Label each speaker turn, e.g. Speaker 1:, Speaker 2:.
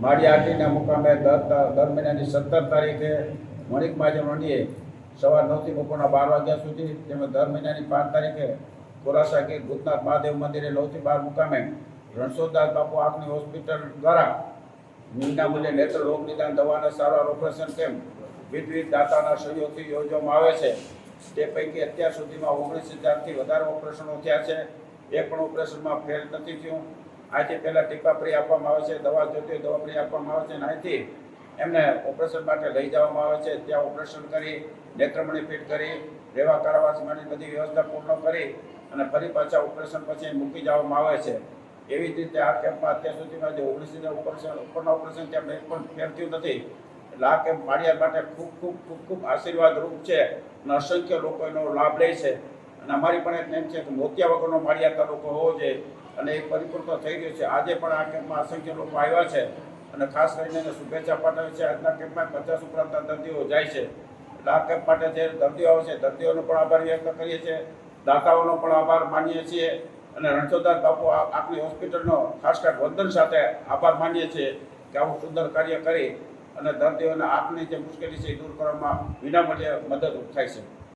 Speaker 1: માળી આટીના મુકામે દર દર મહિનાની સત્તર તારીખે મણિક મહાજન મંડીએ સવાર નવથી બપોરના બાર વાગ્યા સુધી તેમજ દર મહિનાની પાંચ તારીખે ખોરાસા ગીર ભૂતનાથ મહાદેવ મંદિરે નવથી બાર મુકામે રણછોડદાસ બાપુ આંખની હોસ્પિટલ દ્વારા વિનામૂલ્યે નેત્ર રોગ નિદાન દવાના સારવાર ઓપરેશન કેમ્પ વિવિધ દાતાના સહયોગથી યોજવામાં આવે છે. તે પૈકી અત્યાર સુધીમાં ઓગણીસ હજારથી વધારે ઓપરેશનો થયા છે. એ પણ ઓપરેશનમાં ફેલ નથી થયું. આથી પહેલાં ટીપા ફ્રી આપવામાં આવે છે, દવા જોતી દવા ફ્રી આપવામાં આવે છે અને અહીંથી એમને ઓપરેશન માટે લઈ જવામાં આવે છે. ત્યાં ઓપરેશન કરી, નેત્રમણી ફિટ કરી રહેવા કારાવાસ માટે બધી વ્યવસ્થા પૂર્ણ કરી અને ફરી પાછા ઓપરેશન પછી મૂકી જવામાં આવે છે. એવી જ રીતે આ કેમ્પમાં અત્યાર સુધીમાં જે ઓગણીસ ઓપરેશન, ઉપરના ઓપરેશન ત્યાં એક પણ ફેર થયું નથી. એટલે આ કેમ્પ માળિયા માટે ખૂબ ખૂબ ખૂબ ખૂબ આશીર્વાદ રૂપ છે અને અસંખ્ય લોકો એનો લાભ લે છે. અને અમારી પણ એક નેમ છે કે મોતિયા વગરનો માળિયા તાલુકો હોવો જોઈએ. અને એ પરિપૂર્ણ થઈ ગયું છે. આજે પણ આ કેમ્પમાં અસંખ્ય લોકો આવ્યા છે. અને ખાસ કરીને એને શુભેચ્છા પાઠવે છે. આજના કેમ્પમાં પચાસ ઉપરાંત દર્દીઓ જાય છે. એટલે આ કેમ્પ માટે જે દર્દીઓ આવે છે, દર્દીઓનો પણ આભાર વ્યક્ત કરીએ છીએ. દાતાઓનો પણ આભાર માનીએ છીએ. અને રણછોડદાસ બાપુ આપણી હોસ્પિટલનો ખાસ કર વંદન સાથે આભાર માનીએ છીએ કે આવું સુંદર કાર્ય કરી અને દર્દીઓને આંખની જે મુશ્કેલી છે એ દૂર કરવામાં વિનામૂલ્યે મદદરૂપ થાય છે.